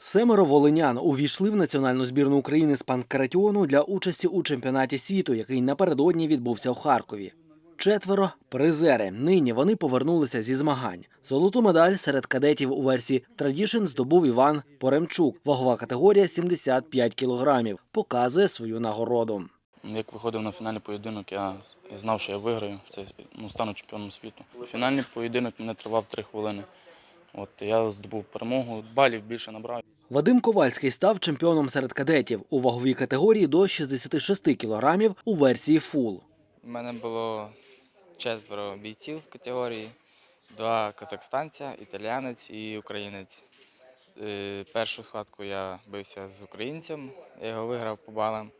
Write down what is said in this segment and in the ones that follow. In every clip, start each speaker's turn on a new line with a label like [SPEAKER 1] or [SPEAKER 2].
[SPEAKER 1] Семеро волинян увійшли в національну збірну України з панкратіону для участі у чемпіонаті світу, який напередодні відбувся у Харкові. Четверо призери. Нині вони повернулися зі змагань. Золоту медаль серед кадетів у версії Tradition здобув Іван Поремчук. Вагова категорія 75 кілограмів. Показує свою нагороду.
[SPEAKER 2] Як виходив на фінальний поєдинок, я знав, що я виграю, це ну, стану чемпіоном світу. Фінальний поєдинок мене тривав 3 хвилини. От я здобув перемогу, балів більше набрав.
[SPEAKER 1] Вадим Ковальський став чемпіоном серед кадетів у ваговій категорії до 66 кілограмів у версії фул.
[SPEAKER 3] У мене було четверо бійців в категорії, два казахстанця, італіянець і українець. Е, Першу схватку я бився з українцем, я його виграв по балам.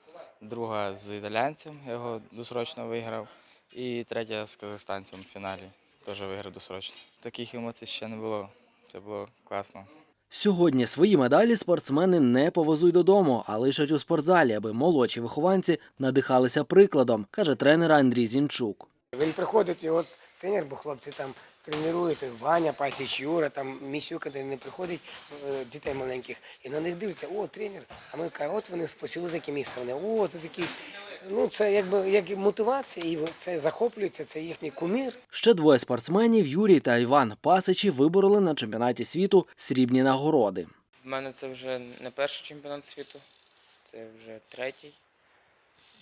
[SPEAKER 3] Друга з італійцем, я його досрочно виграв. І третя з казахстанцем в фіналі, теж виграв досрочно. Таких емоцій ще не було. Це було класно.
[SPEAKER 1] Сьогодні свої медалі спортсмени не повезуть додому, а лишать у спортзалі, аби молодші вихованці надихалися прикладом, каже тренер Андрій Зінчук.
[SPEAKER 4] Він приходить, і от тренер, бо хлопці там тренують, Ваня, Пасіч, Юра, там Місюка, де не приходить е, дітей маленьких, і на них дивляться, о, тренер, а ми кажемо, от вони спасили таке місце. Вони, о, це такі. Ну, це якби як мотивація, і це захоплюється, це їхній кумір.
[SPEAKER 1] Ще двоє спортсменів Юрій та Іван Пасичі вибороли на чемпіонаті світу срібні нагороди.
[SPEAKER 5] У мене це вже не перший чемпіонат світу, це вже третій.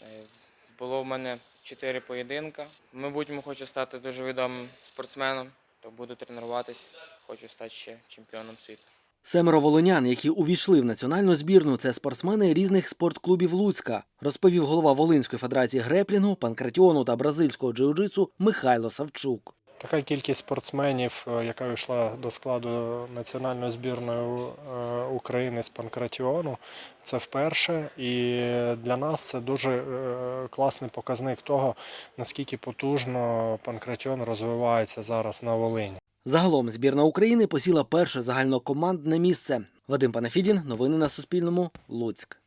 [SPEAKER 5] Е, Було в мене чотири поєдинка. В майбутньому хочу стати дуже відомим спортсменом, то буду тренуватись, хочу стати ще чемпіоном світу.
[SPEAKER 1] Семеро волонян, які увійшли в національну збірну, це спортсмени різних спортклубів Луцька, розповів голова Волинської федерації греплінгу, панкратіону та бразильського джиу-джитсу Михайло Савчук.
[SPEAKER 6] Така кількість спортсменів, е, яка вийшла до складу національної збірної е, України з панкратіону, це вперше. І для нас це дуже е, класний показник того, наскільки потужно панкратіон розвивається зараз на Волині.
[SPEAKER 1] Загалом збірна України посіла перше загальнокомандне місце. Вадим Панафідін. Новини на Суспільному. Луцьк.